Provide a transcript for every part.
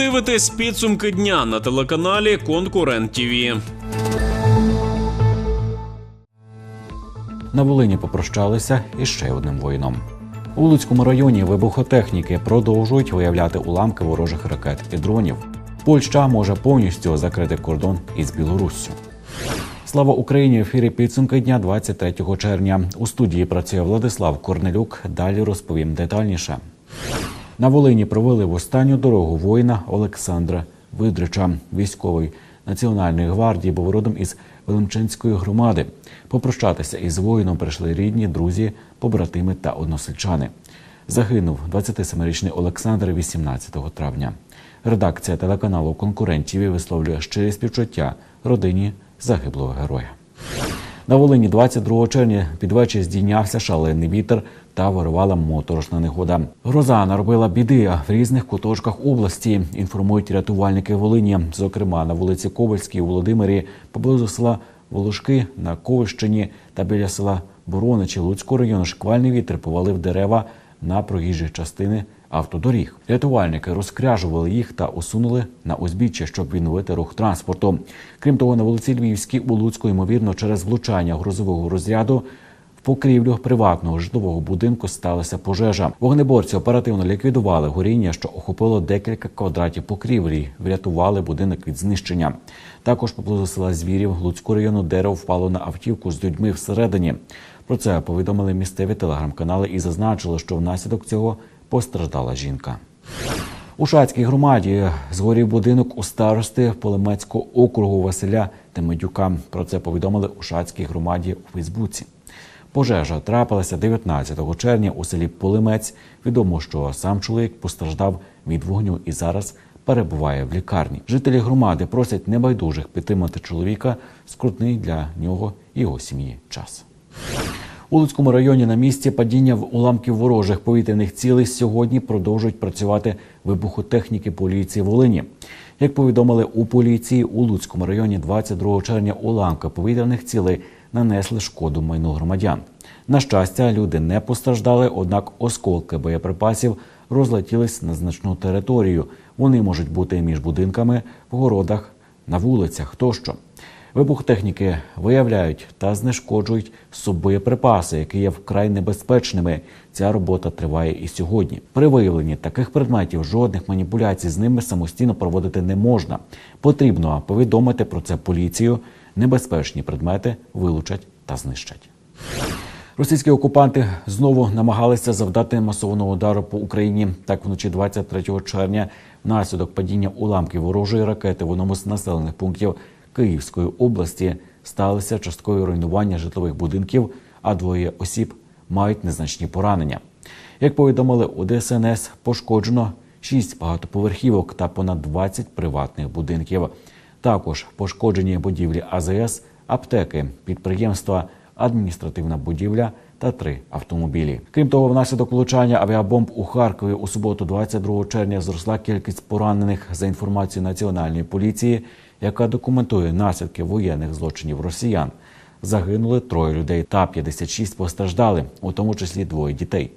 дивитесь підсумки дня на телеканалі Конкурент ТІВІ. На Волині попрощалися із ще одним воїном. У Луцькому районі вибухотехніки продовжують виявляти уламки ворожих ракет і дронів. Польща може повністю закрити кордон із Білоруссю. Слава Україні! В ефірі підсумки дня 23 червня. У студії працює Владислав Корнелюк. Далі розповім детальніше. На Волині провели в останню дорогу воїна Олександра Видрича, військовий Національної гвардії, був родом із Велимченської громади. Попрощатися із воїном прийшли рідні, друзі, побратими та односельчани. Загинув 27-річний Олександр 18 травня. Редакція телеканалу Конкурентів висловлює щирі співчуття родині загиблого героя. На Волині 22 червня під вечір здійнявся шалений вітер та вирувала моторошна негода. Гроза наробила біди в різних куточках області. Інформують рятувальники Волині. Зокрема, на вулиці Ковальській у Володимирі, поблизу села Волошки на Ковищині та біля села Бороничі Луцького району шквальний вітер повалив дерева на проїжджі частини автодоріг. Рятувальники розкряжували їх та усунули на узбіччя, щоб відновити рух транспорту. Крім того, на вулиці Львівській у Луцьку, ймовірно, через влучання грозового розряду покрівлю приватного житлового будинку сталася пожежа. Вогнеборці оперативно ліквідували горіння, що охопило декілька квадратів покрівлі, врятували будинок від знищення. Також поблизу села Звірів Луцького району дерево впало на автівку з людьми всередині. Про це повідомили місцеві телеграм-канали і зазначили, що внаслідок цього постраждала жінка. У Шацькій громаді згорів будинок у старости Полемецького округу Василя Темедюка. Про це повідомили у Шацькій громаді у Фейсбуці. Пожежа трапилася 19 червня у селі Полемець. Відомо, що сам чоловік постраждав від вогню і зараз перебуває в лікарні. Жителі громади просять небайдужих підтримати чоловіка скрутний для нього і його сім'ї час. У Луцькому районі на місці падіння в уламків ворожих повітряних цілей сьогодні продовжують працювати вибухотехніки поліції Волині. Як повідомили у поліції, у Луцькому районі 22 червня уламки повітряних цілей нанесли шкоду майну громадян. На щастя, люди не постраждали, однак осколки боєприпасів розлетілись на значну територію. Вони можуть бути між будинками, в городах, на вулицях тощо. Вибухтехніки виявляють та знешкоджують суббоєприпаси, які є вкрай небезпечними. Ця робота триває і сьогодні. При виявленні таких предметів жодних маніпуляцій з ними самостійно проводити не можна. Потрібно повідомити про це поліцію. Небезпечні предмети вилучать та знищать. Російські окупанти знову намагалися завдати масованого удару по Україні. Так вночі 23 червня, внаслідок падіння уламків ворожої ракети в одному з населених пунктів Київської області сталося часткове руйнування житлових будинків, а двоє осіб мають незначні поранення. Як повідомили у ДСНС, пошкоджено 6 багатоповерхівок та понад 20 приватних будинків. Також пошкоджені будівлі АЗС, аптеки, підприємства, адміністративна будівля та три автомобілі. Крім того, внаслідок влучання авіабомб у Харкові у суботу, 22 червня, зросла кількість поранених за інформацією національної поліції, яка документує наслідки воєнних злочинів росіян. Загинули троє людей та 56 постраждали, у тому числі двоє дітей.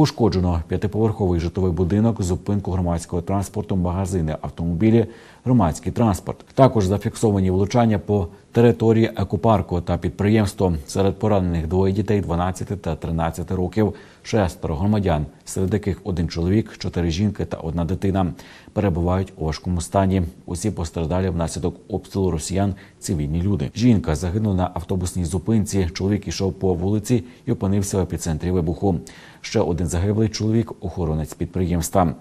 Пошкоджено п'ятиповерховий житловий будинок, зупинку громадського транспорту, магазини, автомобілі, громадський транспорт. Також зафіксовані влучання по території екопарку та підприємство. Серед поранених двоє дітей 12 та 13 років, шестеро громадян, серед яких один чоловік, чотири жінки та одна дитина перебувають у важкому стані. Усі постраждалі внаслідок обстрілу росіян цивільні люди. Жінка загинула на автобусній зупинці. Чоловік ішов по вулиці і опинився в епіцентрі вибуху. Ще один загиблий чоловік, охоронець підприємства.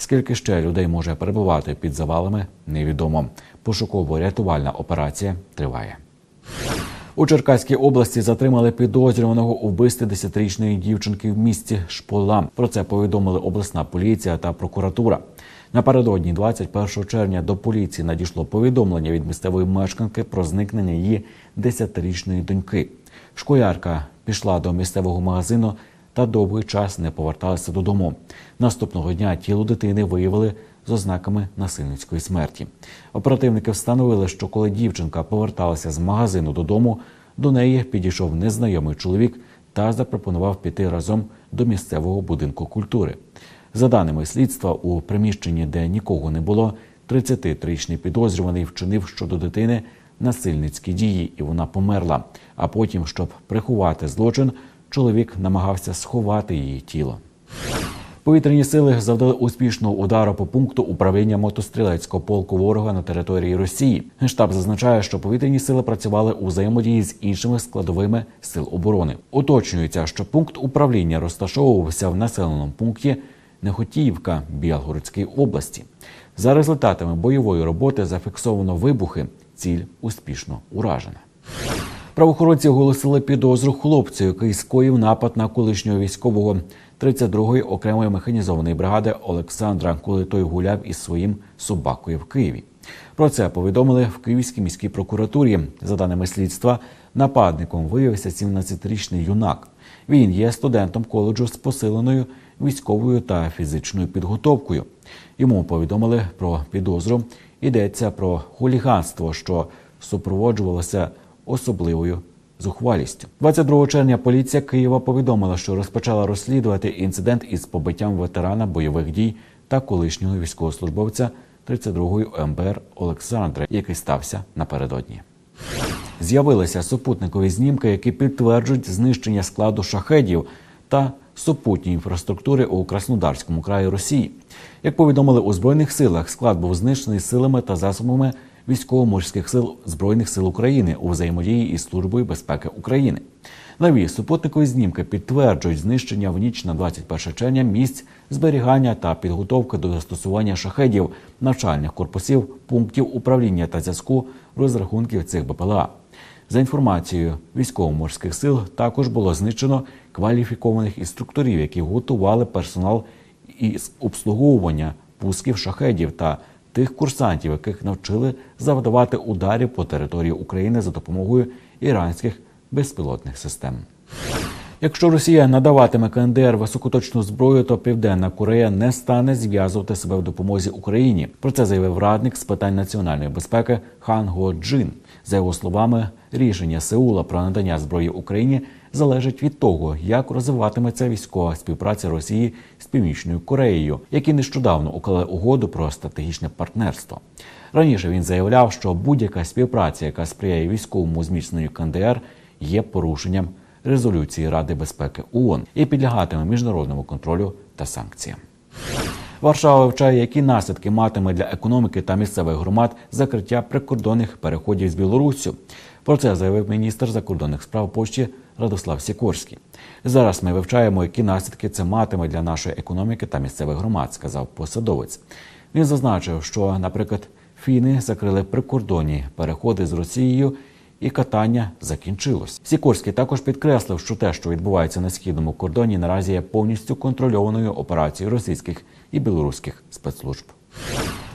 Скільки ще людей може перебувати під завалами, невідомо. Пошуково-рятувальна операція триває. У Черкаській області затримали підозрюваного у вбивстві 10-річної дівчинки в місті Шпола. Про це повідомили обласна поліція та прокуратура. Напередодні, 21 червня, до поліції надійшло повідомлення від місцевої мешканки про зникнення її 10-річної доньки. Школярка пішла до місцевого магазину та довгий час не поверталася додому. Наступного дня тіло дитини виявили з ознаками насильницької смерті. Оперативники встановили, що коли дівчинка поверталася з магазину додому, до неї підійшов незнайомий чоловік та запропонував піти разом до місцевого будинку культури. За даними слідства, у приміщенні, де нікого не було, 33-річний підозрюваний вчинив щодо дитини насильницькі дії, і вона померла. А потім, щоб приховати злочин, чоловік намагався сховати її тіло. Повітряні сили завдали успішного удару по пункту управління мотострілецького полку ворога на території Росії. Генштаб зазначає, що повітряні сили працювали у взаємодії з іншими складовими сил оборони. Уточнюється, що пункт управління розташовувався в населеному пункті Нехотіївка Білгородської області. За результатами бойової роботи зафіксовано вибухи. Ціль успішно уражена. Правоохоронці оголосили підозру хлопцю, який скоїв напад на колишнього військового 32-ї окремої механізованої бригади Олександра, коли той гуляв із своїм собакою в Києві. Про це повідомили в Київській міській прокуратурі. За даними слідства, нападником виявився 17-річний юнак. Він є студентом коледжу з посиленою військовою та фізичною підготовкою. Йому повідомили про підозру. Йдеться про хуліганство, що супроводжувалося особливою зухвалістю. 22 червня поліція Києва повідомила, що розпочала розслідувати інцидент із побиттям ветерана бойових дій та колишнього військовослужбовця 32-ї МБР Олександра, який стався напередодні. З'явилися супутникові знімки, які підтверджують знищення складу шахедів та супутньої інфраструктури у Краснодарському краї Росії. Як повідомили у збройних силах, склад був знищений силами та засобами військово-морських сил збройних сил України у взаємодії із службою безпеки України. Нові супутникові знімки підтверджують знищення в ніч на 21 червня місць зберігання та підготовки до застосування шахедів, навчальних корпусів, пунктів управління та зв'язку розрахунків цих БПЛА. За інформацією військово-морських сил, також було знищено кваліфікованих інструкторів, які готували персонал із обслуговування пусків шахедів та тих курсантів, яких навчили завдавати ударів по території України за допомогою іранських безпілотних систем. Якщо Росія надаватиме КНДР високоточну зброю, то Південна Корея не стане зв'язувати себе в допомозі Україні. Про це заявив радник з питань національної безпеки Хан Го Джин. За його словами, рішення Сеула про надання зброї Україні залежить від того, як розвиватиметься військова співпраця Росії з Північною Кореєю, які нещодавно уклали угоду про стратегічне партнерство. Раніше він заявляв, що будь-яка співпраця, яка сприяє військовому зміцненню КНДР, є порушенням резолюції Ради безпеки ООН і підлягатиме міжнародному контролю та санкціям. Варшава вивчає, які наслідки матиме для економіки та місцевих громад закриття прикордонних переходів з Білоруссю. Про це заявив міністр закордонних справ Польщі Радослав Сікорський. Зараз ми вивчаємо, які наслідки це матиме для нашої економіки та місцевих громад, сказав посадовець. Він зазначив, що, наприклад, фіни закрили прикордонні переходи з Росією. І катання закінчилось. Сікорський також підкреслив, що те, що відбувається на східному кордоні, наразі є повністю контрольованою операцією російських і білоруських спецслужб.